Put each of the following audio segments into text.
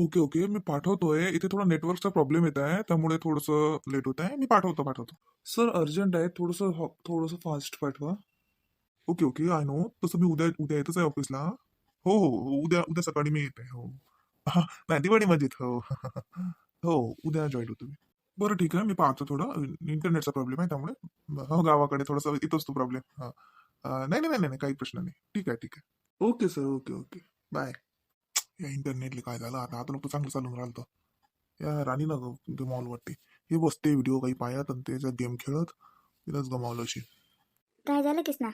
Okay okay. मी पाठवतोय. इथे थोडा नेटवर्कचा प्रॉब्लेम येत आहे. त्यामुळे थोडंसं लेट होत आहे. मी पाठवतो पाठवतो. सर अर्जंट आहे. थोडंसं हॉ- थोडंसं फास्ट पाठवा. Okay okay. आय नो तसं मी उद्या उद्या येतच आहे ऑफिसला हो हो हो, उद्या उद्या सकाळी मी येते. हो. हा, नाही दिवाळी मजेत. हो. हो उद्या जॉईन होतो मी. बरं ठीक आहे. मी पाहतो थोडं. इंटरनेटचा प्रॉब्लेम आहे त्यामुळे. हो गावाकडे थोडासा येतोच तो प्रॉब्लेम हा. अं, नाही नाही नाही नाही काही प्रश्न नाही. ठीक आहे ठीक आहे. Okay sir okay okay. Bye या इंटरनेटले काय झालं? आता आता लोक चांगलं चालून राहिलं या राणीनं गमावलं वाटते हे बसते व्हिडिओ काही पाहत आणि त्याच्यात गेम खेळत तिलाच गमावलं अशी काय झालं किस ना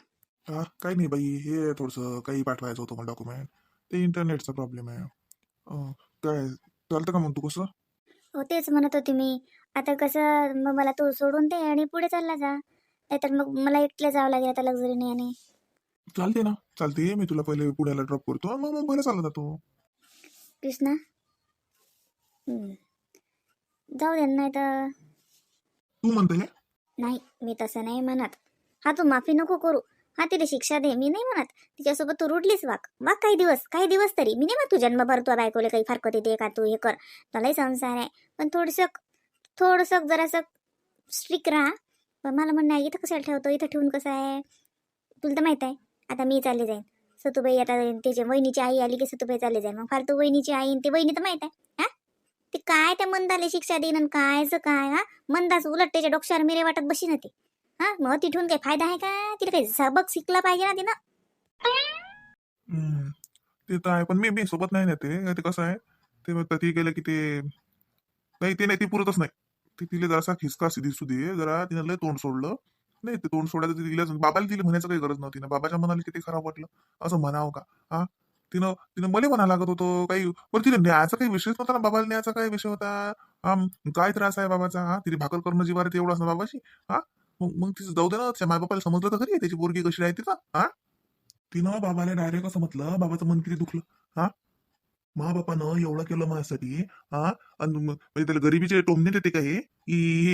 हा काही नाही बाई हे थोडंसं काही पाठवायचं होतं मला डॉक्युमेंट ते इंटरनेटचा प्रॉब्लेम आहे. अं, काय चालतं का मग तू कसं? हो तेच म्हणत होते मी. आता कसं मग मला तू सोडून दे आणि पुढे चालला जा. नाहीतर मग मला एकटलं जावं लागेल आता लक्झरीने आणि. चालते ना चालते मी तुला पहिले पुण्याला ड्रॉप करतो. मग मुंबईला चालला जातो कृष्णा हम्म. जाऊ दे नाही तर तू म्हणते हे नाही मी तसं नाही म्हणत. हा तू माफी नको करू. हा तिला शिक्षा दे मी नाही म्हणत. तिच्यासोबत तू रुडलीस वाग वाग काही दिवस काही दिवस तरी. मी नाही म्हणत तू जन्मभर तू बायकोले काही फारकत येते का? तू हे कर. तुलाही संसार आहे. पण थोडंसं थोडंसं जरासं स्ट्रिक राहा. पण मला म्हणणं आहे इथं कशाला ठेवतो? इथं ठेवून कसं आहे? तुला तर माहीत आहे. आता मी चालले जाईन. सतुबाई आता त्याच्या वहिनीची आई आली की सतुबाई चालले जाईल. मग फालतू वहिनीची आई आणि ते वहिनी तर माहीत आहे. हा? ते काय त्या मंदाला शिक्षा देईन आणि कायचं काय हा? मंदाच उलट त्याच्या डोक्यावर मिरे वाटत बशी ना ते. हा? मग ती काही फायदा आहे का? तिला काही सबक शिकला पाहिजे ना तिनं. हम्म, ते तर आहे पण मी मी सोबत नाही ना ते. ते कसं आहे ते मग ते गेलं की ते नाही ते नाही ते पुरतच नाही. ती तिला जरासा खिसका दिसू दे जरा तिनं लय तोंड सोडलं. नाही ते तोंड सोडायचं ते तिला बाबाला तिला म्हणायचं काही गरज नव्हती ना. बाबाच्या मनाला किती खराब वाटलं. असं म्हणावं का? हा? तिनं तिनं मला म्हणा लागत होतो काही. पण तिला न्यायचा काही विषयच नव्हता ना. बाबाला न्यायचा काय विषय होता? काय त्रास आहे बाबाचा? हा तिने भाकर करणं जीवार ते एवढा बाबाशी? हा? मग मग तिचं जाऊ दे ना. तिच्या मायबापाला समजलं तर खरी त्याची पोरगी कशी राहते तिचा हा? तिनं बाबाला डायरेक्ट असं म्हटलं. बाबाचं मन किती दुखलं. हा? मा बापानं एवढं केलं माझ्यासाठी हा? आणि म्हणजे त्याला गरिबीचे टोमणे देते का हे?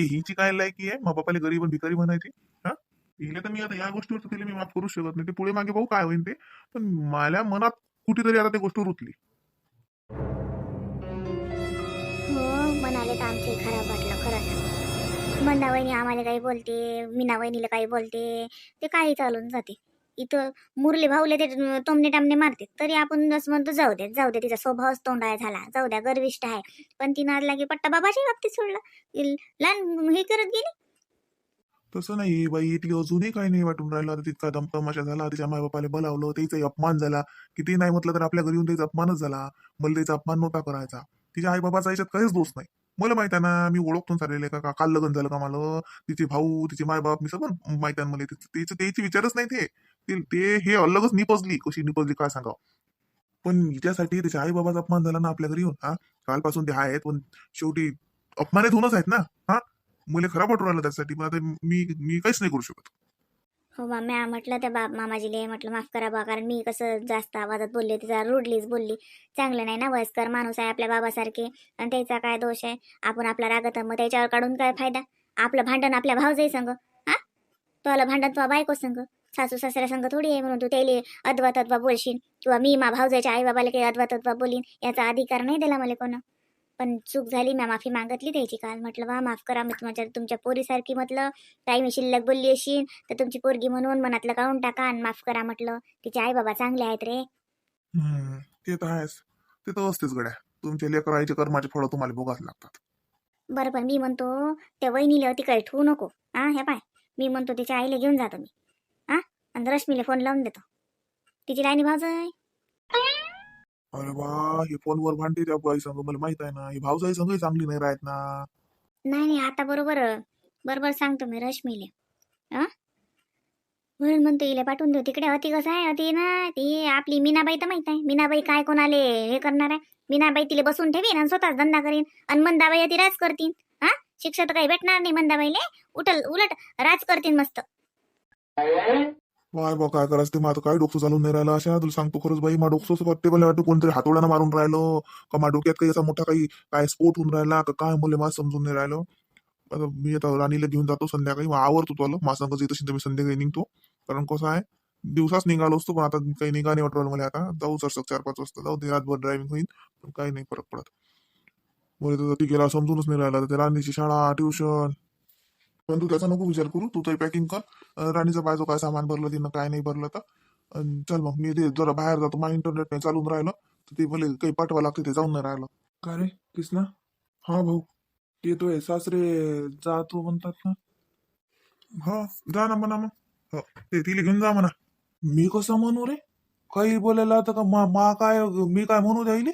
हिची काय लायकी आहे? मा बापाला गरीब आणि भिकारी म्हणायची हा? हिला तर मी आता या गोष्टीवर तिला मी माफ करू शकत नाही. ते पुढे मागे भाऊ काय होईल ते. पण माझ्या मनात कुठेतरी आता ते गोष्ट रुतली. हो, म्हणाले तर आमचे खराब वाटलं खरं सांग मंदा वहिनी आम्हाला काही बोलते मीना वहिनीला काही बोलते ते काही चालून जाते. इथं मुरले भाऊले ते टोमणे टामने मारते. तरी आपण असं म्हणतो जाऊ दे जाऊ दे तिचा स्वभावच तोंडाय झाला. जाऊ द्या गर्विष्ठ आहे. पण ती नाद लागे पट्टा बाबाच्या बाबतीत सोडला. लहान हे करत गेली. तसं नाही बाई इथली अजूनही काही नाही वाटून राहिलं. तितका दमतमाशा झाला तिच्या मायबापाला बोलावलं त्याचाही अपमान झाला. किती नाही म्हटलं तर आपल्या घरी येऊन त्याचा अपमानच झाला. मला त्याचा अपमान नव्हता करायचा. तिच्या आई बाबाचा याच्यात काहीच दोष नाही. मला माहीत आहे ना मी ओळखतून चाललेले का? का- काल लग्न झालं का मला? तिचे भाऊ तिचे मायबाप मी सगळं माहीत आहे मला. तिचं- त्याचे त्याची विचारच नाही ते. ते- ते हे अलगच निपजली. कशी निपजली काय सांगावं? पण हिच्यासाठी त्याच्या आई बाबाचा अपमान झाला ना आपल्या घरी येऊन हा? कालपासून ते आहेत पण शेवटी अपमानित होऊनच आहेत ना हा? मुले खराब वाटून राहिलं त्यासाठी मग आता मी मी काहीच नाही करू शकत. हो माम्या म्हटलं त्या बाप मामाजीले म्हटलं माफ करा बा कारण मी कसं जास्त आवाजात बोलले तिचा रुडलीच बोलली. चांगलं नाही ना वयस्कर माणूस आहे आपल्या बाबासारखे आणि त्याचा काय दोष आहे? आपण आपला रागत मग त्याच्यावर काढून काय फायदा? आपलं भांडण आपल्या भावजाई संग हा? तो आलं भांडण तुला बायको संग. सासू सासऱ्या संग थोडी आहे म्हणून तू त्याले अद्वा तद्वा बोलशील. किंवा मी मा भावजाच्या आई बाबाला काही अद्वा तद्वा बोलीन याचा अधिकार नाही दिला मला कोण. पण चूक झाली मी माफी मागितली त्याची काल. म्हटलं बा माफ करा मी तुमच्या तुमच्या पोरीसारखी म्हटलं. काही मी शिल्लक बोलली अशीन तर तुमची पोरगी म्हणून मनातलं काढून टाका आणि माफ करा म्हटलं. तिचे आई बाबा चांगले आहेत रे. ते तर आहेच. ते तर असतेच गड्या. तुमच्या लेकराईचे कर्माचे फळं तुम्हाला भोगाच लागतात. बरं पण मी म्हणतो त्या वहिनीला अति काही ठेवू नको. हा हे पाय. मी म्हणतो तिच्या आईला घेऊन जातो मी आणि रश्मीला फोन लावून देतो. तिची लाईनी भावज आहे अरे वा हे फोनवर भांडते त्या बाई संग मला माहीत आहे ना ही भावजाई संगही चांगली नाही राहत ना. नाही नाही आता बरोबर बरोबर सांगतो मी रश्मीले. हा म्हणून म्हणतो इले पाठवून देऊ. तिकडे अति कसं आहे? अति ना ती आपली मीनाबाई तर माहीत आहे. मीनाबाई काय कोणाले हे करणार आहे? मीनाबाई तिला बसून ठेवीन आणि स्वतःच धंदा करीन आणि मंदाबाई अति राज करतीन. हा शिक्षा तर काही भेटणार नाही मंदाबाईले. उठल उलट राज करतीन मस्त. वाय बा काय करायचं ते? माझं काय डोकं चालून नाही राहिलं? अशा तुला सांगतो खरंच बाई मा डोकं असं वाटते मला वाटतं कोणतरी हातोड्यानं मारून राहिलो का मा डोक्यात काही असा मोठा काही काय स्फोट होऊन राहिला का काय मुले मला समजून नाही राहिलो. आता मी आता राणीला घेऊन जातो संध्याकाळी मग आवरतो तुला माझं जर तशी तर मी संध्याकाळी निघतो. कारण कसं आहे दिवसाच निघालो असतो पण आता काही निघा नाही वाटलं मला आता जाऊ सर चार पाच वाजता जाऊ दे रातभर ड्रायव्हिंग होईल पण काही नाही फरक पडत. मुले तर ती गेला समजूनच नाही राहिला. तर राणीची शाळा ट्युशन पण तू त्याचा नको विचार करू. तू तरी पॅकिंग कर. राणीचं पाहिजे काय सामान भरलं तिनं काय नाही भरलं तर. अन् चल मग मी ते जरा बाहेर जातो. माझ्या इंटरनेट नाही चालून राहिलं. तर ते मला काही पाठवा लागते ते जाऊन नाही राहिलं. का रे? कृष्णा हा भाऊ. येतोय. सासरे जातो म्हणतात ना. हा जा ना म्हणा मग. हो, ते तिला घेऊन जा म्हणा. मी कसं म्हणू रे? काही बोलायला आता का मा मा काय मी काय म्हणू द्यायले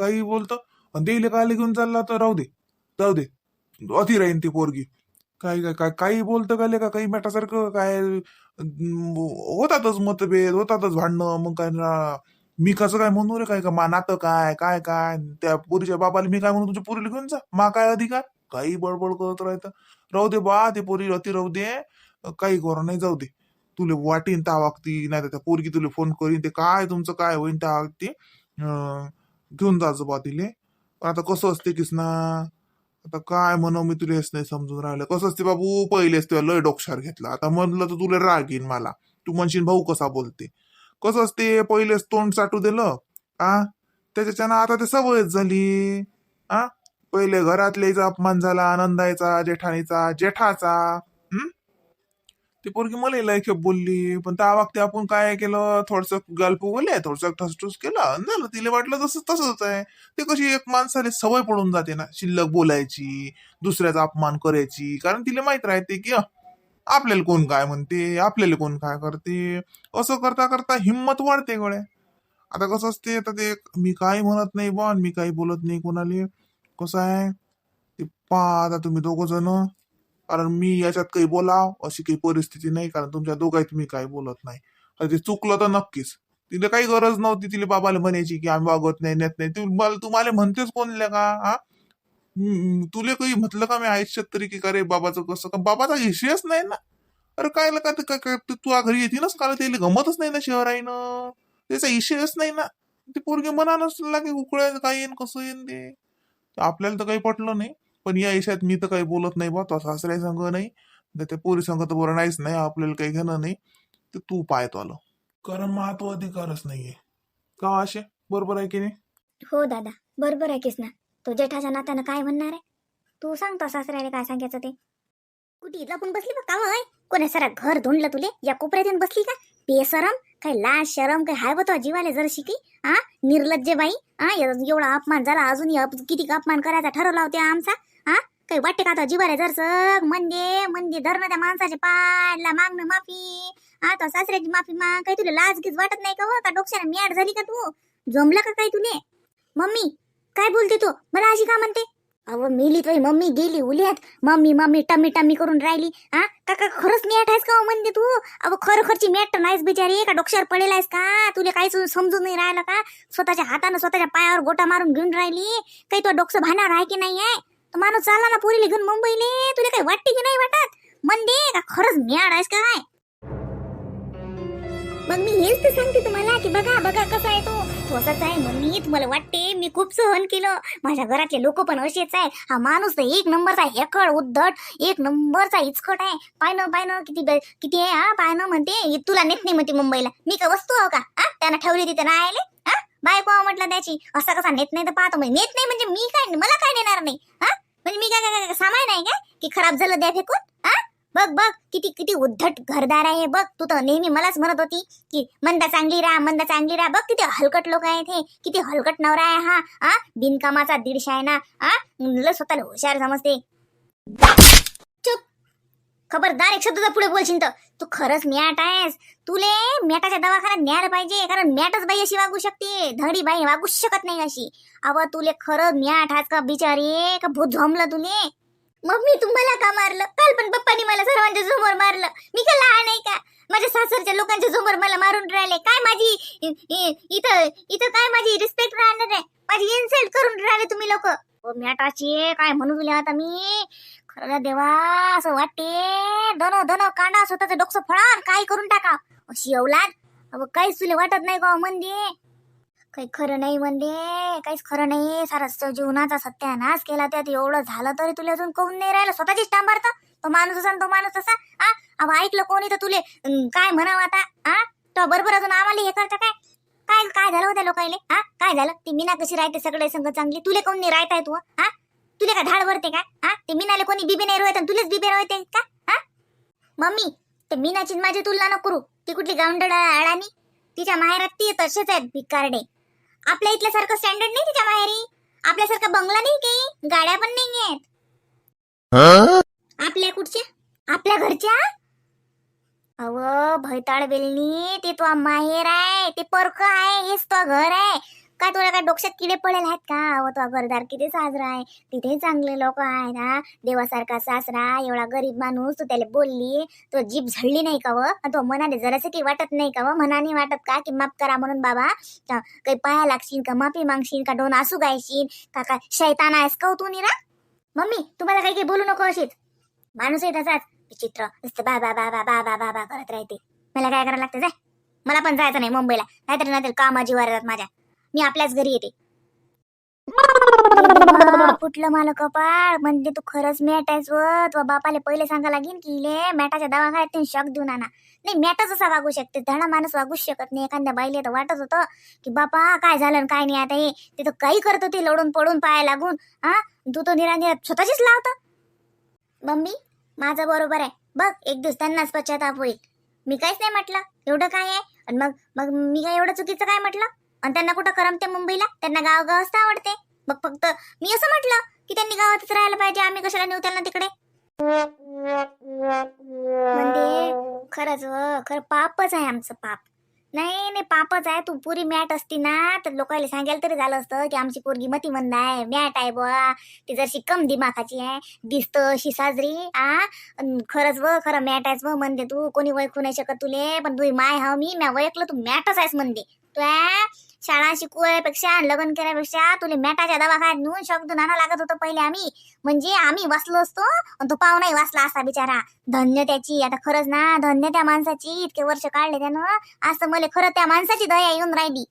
काही बोलतं. आणि देईले काय घेऊन चालला तर राहू दे. जाऊ दे. अति राहीन ती पोरगी. काय काय काय काही बोलतं का का काही मॅटासारखं काय? अं, होतातच मतभेद होतातच भांडणं. मग काय ना मी कसं काय म्हणू रे? काय का मा नातं काय? काय काय? त्या पोरीच्या बाबाला मी काय म्हणू? तुझ्या पोरीला घेऊन जा. मा काय अधिकार? काही बडबड करत राहतं. राहू दे बा ते पोरी अति राहू दे. काही करू नाही जाऊ दे. तुले वाटीन त्या वागती नाही तर त्या पोरगी तुला फोन करीन. ते काय तुमचं काय होईन त्या वागती अं, घेऊन जायचं बा तिले. पण आता कसं असते किसना? आता काय म्हणू मी तुला हेच नाही समजून राहिलं. कसं असते बाबू? पहिलेच तुला लय डोक्षार घेतला. आता म्हणलं तर तुला राग येईन मला. तू म्हणशील भाऊ कसा बोलते? कसं असते पहिलेच तोंड साठू दिलं आ? त्याच्याच्यानं आता ते सवयच झाली. आ? पहिले घरातल्याचा अपमान झाला आनंदायचा जेठाणीचा जेठाचा. ती पोरगी मला लय खेप बोलली. पण त्या वागते आपण काय केलं? थोडस गल्प बोलले थोडस ठसठूस केलं. झालं तिला वाटलं तसं तसंच आहे. ते कशी एक माणसाला सवय पडून जाते ना शिल्लक बोलायची दुसऱ्याचा अपमान करायची. कारण तिला माहीत राहते की आपल्याला कोण काय म्हणते? आपल्याला कोण काय करते? असं करता करता हिंमत वाढते गळे आता कसं असते आता ते मी काही म्हणत नाही बा मी काही बोलत नाही कोणाला. कसं आहे? ते पा आता तुम्ही दोघं जण. कारण मी याच्यात काही बोलाव अशी काही परिस्थिती नाही कारण तुमच्या दोघात मी काही बोलत नाही. आता ते चुकलं तर नक्कीच. तिला काही गरज नव्हती तिला बाबाला म्हणायची की आम्ही वागत नाही नेत नाही. तुम्हाला तुम्हाला म्हणतेच कोणल्या का? हा? तुले काही म्हटलं का मी आयुष्यात तरी की अरे बाबाचं कसं? का बाबाचा विषयच नाही ना? अरे काय का ते काय काय तू घरी येते येतीनच काल त्याला गमतच नाही ना शहराईनं. त्याचा विषयच नाही ना? ते पोरगे मना नसला की उकळ्या काय येईन कसं येईन ते? आपल्याला तर काही पटलं नाही. पण या विषयात मी तर काही बोलत नाही बा तो सासऱ्या संघ नाही. तर त्या पोरी संघ तर बरं नाहीच नाही. आपल्याला काही घेणं नाही. ते तू पाहतो आलं कारण महत्त्व अधिकारच नाहीये. का हो असे बरोबर आहे की नाही? हो दादा बरोबर आहे किसना तो जेठाच्या नात्यानं काय म्हणणार आहे? तू सांगतो सासऱ्याला काय सांगायचं ते. कुठे लपून बसली बघ का आहे कोणी सारा घर धुंडलं तुले? या कोपऱ्यात येऊन बसली का? बेसरम काय लाज शरम काय हाय बतो जीवाले जर शिकी? हा निर्लज्ज बाई? हा एवढा अपमान झाला अजून अप- किती अपमान करायचा ठरवला होता आमचा? काही वाटते का आता? जिवारे जर सग म्हणजे म्हणजे धरणं त्या माणसाचे पाडला मागणं माफी. आता सासऱ्याची माफी माग. काही तुला लाज गीज वाटत नाही का हो? का डोक्याने मॅड झाली का तू? जमलं का काही तुले? मम्मी काय बोलते तू? मला अशी का म्हणते? अहो मेली तुझी मम्मी गेली उल्यात मम्मी मम्मी टम्मी टम्मी करून राहिली. हा काका खरंच मॅट आहेस का हो म्हणते तू? अहो खरोखरची मॅट तर नाहीस बिचारी. का डोक्यावर पडेल आहेस का? तुला काहीच समजून नाही राहिलं का? स्वतःच्या हातानं स्वतःच्या पायावर गोटा मारून घेऊन राहिली. काही तो डोकं भाणार आहे की नाही आहे? माणूस चालला ना पुरीला घेऊन मुंबईले. तुला काही वाटते की नाही वाटत? म्हणते का खरंच मॅड आहेस काय? मग मी हेच तर सांगते तुम्हाला की बघा बघा कसा आहे तो. तसाच आहे मम्मी तुम्हाला वाटते मी खूप सहन केलं. माझ्या घरातले लोक पण असेच आहे. हा माणूस तर एक नंबरचा हेकड उद्धट एक नंबरचा इचकट आहे. पाय न पाय किती किती आहे हा? पाय म्हणते. तुला नेत नाही म्हणते मुंबईला. मी का वस्तू आहो का? हा? त्यानं ठेवली तिथे राहिले हा? बायको आहो म्हटलं त्याची. असा कसा नेत नाही तर पाहतो. म्हणजे नेत नाही म्हणजे मी काय मला काय नेणार नाही? हा? म्हणजे मी काय काय- सामान आहे का? की खराब झालं द्या फेकून हा? बघ बघ किती किती उद्धट घरदार आहे बघ. तू तर नेहमी मलाच म्हणत होती की मंदा चांगली राहा मंदा चांगली राहा. बघ किती हलकट लोक आहेत हे किती हलकट नवरा आहे हा आ बिनकामाचा दीडशे आहे ना आ मुलं स्वतःला हुशार समजते. खबरदार एक शब्द पुढे बोलशील तर. तू खरंच मॅट आहेस. तुले मॅटाच्या दवाखान्यात न्यायला पाहिजे कारण मॅटच बाई अशी वागू शकते. धडी बाई वागू शकत नाही अशी. अव तुले खरंच मॅट आहेस का बिचारे का भूत झोमलं तुले? मग मी तुम्हाला का मारलं? काल पण पप्पानी मला सर्वांच्या समोर मारलं. मी का लहान आहे का? माझ्या सासरच्या लोकांच्या समोर मला मारून राहिले. काय माझी इ- इथं इथं काय माझी रिस्पेक्ट राहणार आहे? माझी इन्सल्ट करून राहिले तुम्ही लोक. मॅटाची काय म्हणू तुला आता मी? अरे देवा असं वाटते. दोन दोन कांडा स्वतःचं डोकसं फळा काय करून टाका. अशी अवलाद काहीच तुला वाटत नाही का म्हणजे काही खरं नाही म्हणजे काहीच खरं नाही. सारा जीवनाचा सत्यानाश केला त्यात. एवढं झालं तरी तुला अजून कोण नाही राहिलं? स्वतःचीच टांबारतं तो माणूस असा तो माणूस असा. हा अहो ऐकलं कोणी तर तुले? काय म्हणावं आता? हा तो बरोबर अजून आम्हाला हे करता काय? काय काय झालं होत्या लोकायले? हा काय झालं? ती मीना कशी राहते सगळे संग चांगली. तुले कोण नाही राहताय तू हा तुला का धाड भरते का? हा? ते मीनाले कोणी बिबे नाही रोयत आणि तुलेच बिबे रोयते का? हा? मम्मी ते मीनाची न माझी तुलना नको करू. ती कुठली गावंडळ अडाणी? तिच्या माहेरात ती तसेच आहेत भिकारडे. आपल्या इथल्यासारखं स्टँडर्ड नाही तिच्या माहेरी? आपल्यासारखा बंगला नाही काही गाड्या पण नाही आहेत. आपल्या कुठच्या? आपल्या घरच्या? अव भैताळ बेलनी ते तो माहेर आहे ते परक आहे हेच तो घर आहे. का तुला काय डोक्यात किडे पडेल आहेत का? हो तो घरदार किती साजरा आहे. तिथे चांगले लोक आहे ना देवासारखा सासरा एवढा गरीब माणूस तू त्याला बोलली. तो जीभ झडली नाही का व? तो मनाने जरासे की वाटत नाही का व? मनाने वाटत का की माफ करा म्हणून बाबा? काही पाया लागशील का? माफी मागशील का? डोन आसू गायशील का? काय शैतान आहेस का हो तू निरा? मम्मी तुम्हाला काही काही बोलू नको अशीच. माणूस आहे तसाच. विचित्र. नुसतं बाबा बाबा बाबा बाबा करत राहते. मला काय करायला लागतं? जाय. मला पण जायचं नाही मुंबईला. नाहीतरी नाही कामाजी जीवार माझ्या. मी आपल्याच घरी येते. फुटलं मला कपाळ म्हणजे तू खरंच मॅट आहेस व बापाला पहिले सांगा लागेल की इले मॅटाच्या दवाखान्यात शॉक देऊन आणा. नाही मॅटच असा वागू शकते. धडा माणूस वागूच शकत नाही. एखाद्या बाईले तर वाटत होतं की बापा काय झालं काय नाही आता हे? ते तर काही करत होती लढून पडून पाया लागून. हा? तू तो निरा स्वतःचीच लावतं. मम्मी माझं बरोबर आहे. बघ एक दिवस त्यांनाच पश्चाताप होईल. मी काहीच नाही म्हटलं. एवढं काय आहे? आणि मग मग मी काय एवढं चुकीचं काय म्हटलं? आणि त्यांना कुठं करमते मुंबईला? त्यांना गाव गावच आवडते. मग फक्त मी असं म्हटलं की त्यांनी गावातच राहायला पाहिजे. आम्ही कशाला नेऊ त्यांना तिकडे? म्हणजे खरंच व खरं पापच आहे आमचं पाप. नाही नाही पापच आहे. तू पुरी मॅट असती ना तर लोकांना सांगायला तरी झालं असतं की आमची पोरगी मती मंद आहे मॅट आहे बुवा. ती जरशी कम दिमाखाची आहे दिसत अशी साजरी. आ खरंच व खरं मॅट आहेस व म्हणते तू. कोणी वळखू नाही शकत तुले पण तुझी माय हा मी म्या वळखलं तू मॅटच आहेस म्हणते. तू आहे शाळा शिकवायपेक्षा लग्न केल्यापेक्षा तुला मॅटाच्या दवाखान्यात नेऊन शब्द आणा लागत होतं पहिले आम्ही. म्हणजे आम्ही वाचलो असतो आणि तो पाहुणाही वाचला असा बिचारा. धन्य त्याची. आता खरंच ना धन्य त्या माणसाची. इतके वर्ष काढले त्यानं. असं मला खरं त्या माणसाची दया येऊन राहिली.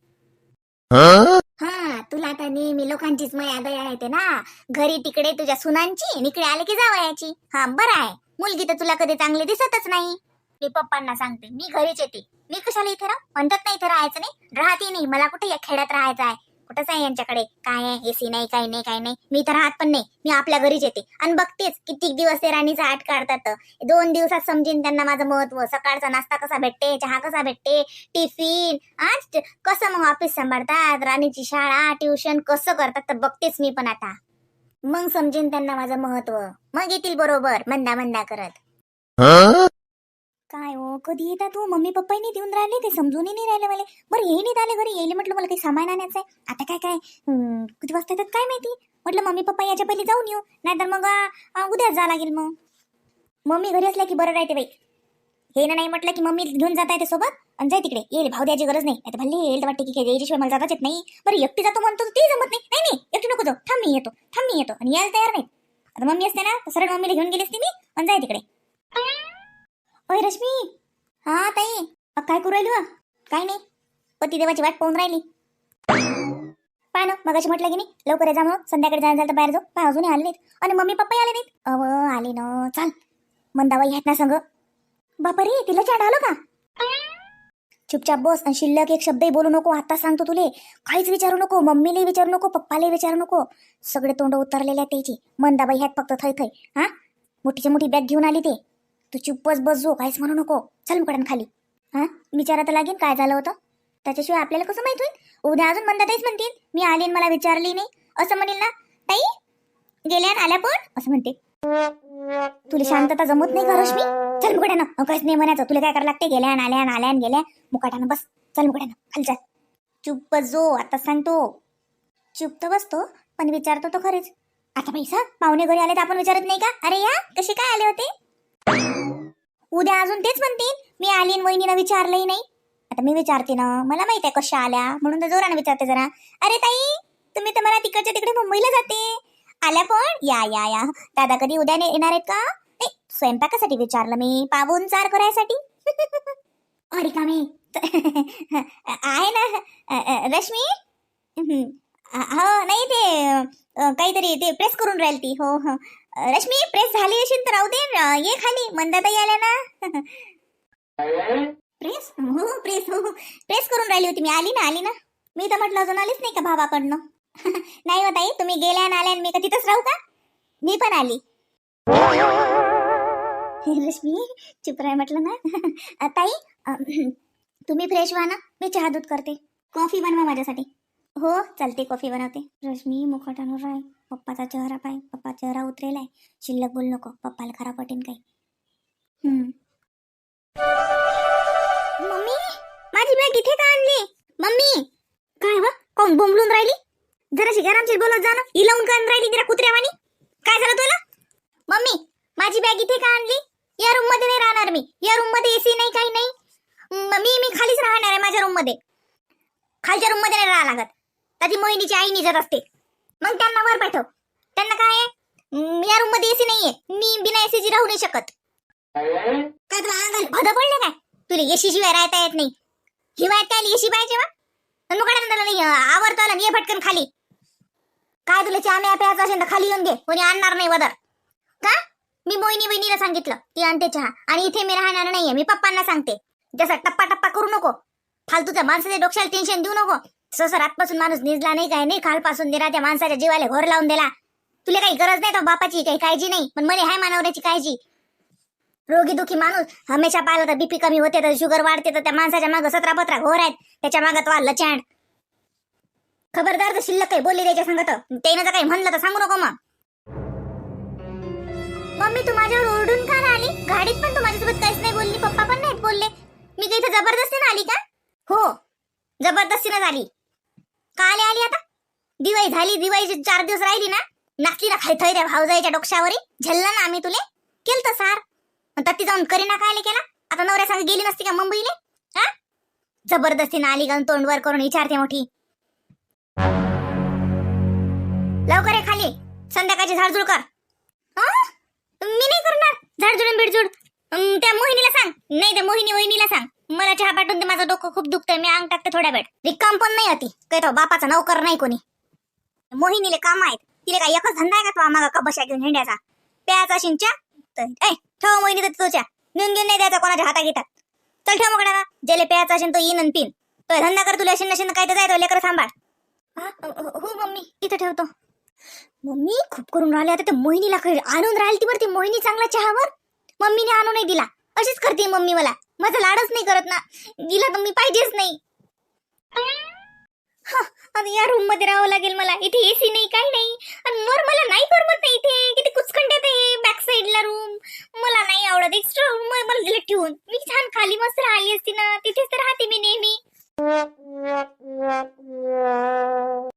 हा तुला आता नेहमी लोकांचीच मया दया येते ना. घरी तिकडे तुझ्या सुनांची इकडे आले की जावयाची. हा बरं आहे. मुलगी तर तुला कधी चांगली दिसतच नाही. मी पप्पांना सांगते. मी घरीच येते. मी कशाला इथे राह? म्हणतात नाही इथे राहायचं नाही. राहते नाही मला कुठे या खेड्यात राहायचं आहे? कुठंच आहे यांच्याकडे? काय आहे? एसी नाही काही नाही काही नाही. मी तर राहत पण नाही. मी आपल्या घरीच येते. आणि बघतेच कितीक दिवस ते राणीचा आठ काढतात. दोन दिवसात समजेन त्यांना माझं महत्त्व. सकाळचा नाश्ता कसा भेटते? चहा कसा भेटते? टिफिन? आज कसं मग ऑफिस सांभाळतात? राणीची शाळा ट्युशन कसं करतात? तर बघतेच मी पण आता. मग समजेन त्यांना माझं महत्त्व. मग येतील बरोबर. मंदा मंदा करत. काय हो कधी येतात तू मम्मी पप्पाही नाही देऊन राहिले ते समजूनही नाही राहिले मला. बरं येई नाही आले घरी. येईल म्हटलं मला काही सामान आणायचं आहे आता काय काय? किती वाजता येतात काय माहिती? म्हटलं मम्मी पप्पा याच्या पहिले जाऊन येऊ. नाहीतर मग आ, उद्याच जा लागेल मग. मम्मी घरी असल्या की बरं राहते बाई. हे ना नाही म्हटलं की मम्मी घेऊन जाता येते सोबत आणि जाय तिकडे. येईल भाव द्यायची गरज नाही. आता भल्ले येईल तर वाटते की काय याच्याशिवाय मला जाताच येत नाही. बरं एकटी जातो म्हणतो तर जमत नाही. नाही नाही एकटी नको जाऊ. थांब मी येतो. थांब मी येतो. आणि यायला तयार नाही आता मम्मी असते ना तर सरळ मम्मीला घेऊन गेली असते मी आणि जाय तिकडे. ओय रश्मी. हा ताई. अ, काय करू राहिली व? काय नाही. पतीदेवाची वाट पाहून राहिली. पाय ना मगाशी म्हटलं की नाही लवकर ये जा मग. संध्याकाळी जायला झालं तर बाहेर जाऊ. पाय अजूनही आले नाहीत. आणि मम्मी पप्पाही आले नाहीत. अव आले ना. चाल. मंदाबाई आहेत ना संग. बापरे तिला चाट आलं का? चुपचाप बस आणि शिल्लक एक शब्दही बोलू नको. आता सांगतो तुले. काहीच विचारू नको. मम्मीलाही विचारू नको. पप्पालाही विचारू नको. सगळे तोंड उतरलेले आहेत त्याची. मंदाबाई ह्यात फक्त थै थै. हा? मोठीची मोठी बॅग घेऊन आली ते. तू चुप्पच बस जो काहीच म्हणू नको. चल मुकड्यान खाली. हा? विचारा तर लागेल काय झालं होतं. त्याच्याशिवाय आपल्याला कसं माहीत होईल? उद्या अजून मंदाताईच म्हणतील. मी आली आणि मला विचारली नाही. असं म्हणेल ना? ताई? गेल्या आल्या पण? असं म्हणते. तुला शांतता जमत नाही का रश्मी? चल मुकड्यानं काहीच नाही म्हणायचं. तुला काय करायला लागते गेल्या आल्या आल्या गेल्या. मुकाट्यानं बस. चल मुकड्यानं खाली चल. चुप बस जो आता सांगतो. चुप तर बसतो पण विचारतो तो खरेच. आता पैसा? पाहुणे घरी आले तर आपण विचारत नाही का? अरे या कसे काय आले होते? उद्या अजून तेच म्हणतील. मी आली आणि वहिनीनं विचारलंही नाही. आता मी विचारते ना मला माहीत आहे कशा आल्या म्हणून तर जोरानं विचारते जरा. अरे ताई तुम्ही तर मला तिकडच्या तिकडे मुंबईला जाते. आल्या पण? या या या. दादा कधी उद्या येणार आहेत का? नाही स्वयंपाकासाठी विचारलं मी. पाहून चार करायसाठी. अरे का मी आहे ना. रश्मी? हो नाही ते काहीतरी ते प्रेस करून राहील ती. हो हो. रश्मी प्रेस झाली असेल तर राहू दे. ये खाली. मंदाताई आल्या ना. प्रेस हो प्रेस हो प्रेस हो, हो. करून राहिली होती मी. आली ना आली ना. मी तर म्हटलं अजून आलीच नाही का भावाकडनं? नाही हो ताई तुम्ही गेल्या आणि आल्या आणि मी का तिथंच राहू का? मी पण आली. रश्मी चुप राय म्हटलं ना. ताई तुम्ही फ्रेश व्हा ना. मी चहा दूध करते. कॉफी बनवा माझ्यासाठी. हो चालते कॉफी बनवते. रश्मी मुखटानं राय. पप्पाचा चेहरा पाय. पप्पा चेहरा उतरेलाय. शिल्लक बोल नको. पप्पाला खराब वाटेन काही. मम्मी माझी बॅग इथे का आणली? मम्मी! काय वा? कोण बोंबलून राहिली? जराशी घरामची बोलत जा ना. इलावून का राहिली जरा कुत्र्यावानी. काय झालं तुला? मम्मी माझी बॅग इथे का आणली? या रूममध्ये नाही राहणार मी. या रूममध्ये एसी नाही काही नाही. मम्मी मी मी खालीच राहणार आहे माझ्या रूममध्ये. खालच्या रूममध्ये नाही राहा लागत. त्याची मोहिनीची आई निजत असते मग त्यांना वर पाठव. त्यांना काय आहे? या रूममध्ये एसी नाहीये. मी बिना एसीची राहू नाही शकत. काय तुला अंगाला भद पडले काय? तुला एसी शिवाय राहता येत नाही. हिवाळ्यात काय एसी पाहिजे वा नाही आवडतो आला ये भटकन खाली. काय तुला चहा म्या प्यायचा असेल तर खाली येऊन दे कोणी आणणार नाही वदर. का? मी मोहिनी बहिणीला सांगितलं ती आणते चहा. आणि इथे मी राहणार नाहीये. मी पप्पांना सांगते. जसा टप्पा टप्पा करू नको. फालतूच्या माणसाच्या डोक्याला टेन्शन देऊ नको. ससर आतपासून माणूस निजला नाही काय नाही? खालपासून दिला त्या माणसाच्या जीवाला घोर लावून दिला. तुला काही गरज नाही तो बापाची? काही काळजी नाही. पण मला हाय मानवण्याची काळजी. रोगी दुखी माणूस हमेशा पाहिलं तर बीपी कमी होते तर शुगर वाढते तर त्या माणसाच्या मागं सतरा पत्रा घोर आहेत. त्याच्या मागं तो लचांड. खबरदार तर शिल्लक काही बोलली त्याच्या सांगत. त्यानं जर काही म्हणलं तर सांगू नको मग. मम्मी तू माझ्यावर ओरडून का आली गाडीत पण तू माझ्यासोबत काहीच नाही बोलली पप्पा पण नाहीत बोलले. मी काही जबरदस्तीनं आली का? हो. जबरदस्तीनं झाली. का आली आली आता? दिवाळी झाली दिवाळीची चार दिवस राहिली ना? नाचली ना खाय त्या भाऊजाईच्या डोक्यावरी. झल्ला ना आम्ही तुले? केलं सार. आणि तत्ती जाऊन करीना काय केला? आता नवऱ्या सांग गेली नसती का मुंबईले? हा? जबरदस्तीनं आली का तोंडवर करून विचारते मोठी. लवकर आहे खाली. संध्याकाळची झाडझुड कर. मी नाही करणार. झाडझुड बिडझुड. त्या मोहिनीला सांग. नाही त्या मोहिनी वहिनीला सांग. मला चहा पाठवून दे माझं डोकं खूप दुखतंय मी अंग टाकते थोड्या वेळ रिकाम पण नाही अति. काय तो बापाचा नोकर नाही कोणी. मोहिनीले काम आहेत. तिला काय एकच धंदा आहे का तो मागा कबशा घेऊन हिंड्याचा? प्याचा शिंच्या तर ए ठेव मोहिनी तर तुझ्या नेऊन घेऊन नाही द्यायचा कोणाच्या हाता घेतात. चल ठेव मग ज्याला प्याचा असेल तो येईन आणि पिन. तो धंदा कर तुला असेल नसेल काय तर जाय तो लेकर सांभाळ. हो? हो, मम्मी तिथं ठेवतो. मम्मी खूप करून राहिले आता त्या मोहिनीला आणून राहिली ती बरं ती मोहिनी चांगला चहावर? मम्मीने आणून नाही दिला. अशीच करते मम्मी मला. माझा लाडच नाही करत ना. दिला तर मी पाहिजेच नाही. हा, या रूममध्ये राहावं लागेल मला. इथे एसी नाही काही नाही. आणि मर मला नाही करमत नाही इथे. किती कुचकंड्यात आहे बॅक साईडला रूम मला नाही आवडत. एक्स्ट्रा रूम मला दिलं ठेवून. मी छान खाली मस्त राहिली असती ना. तिथेच तर राहते मी नेहमी.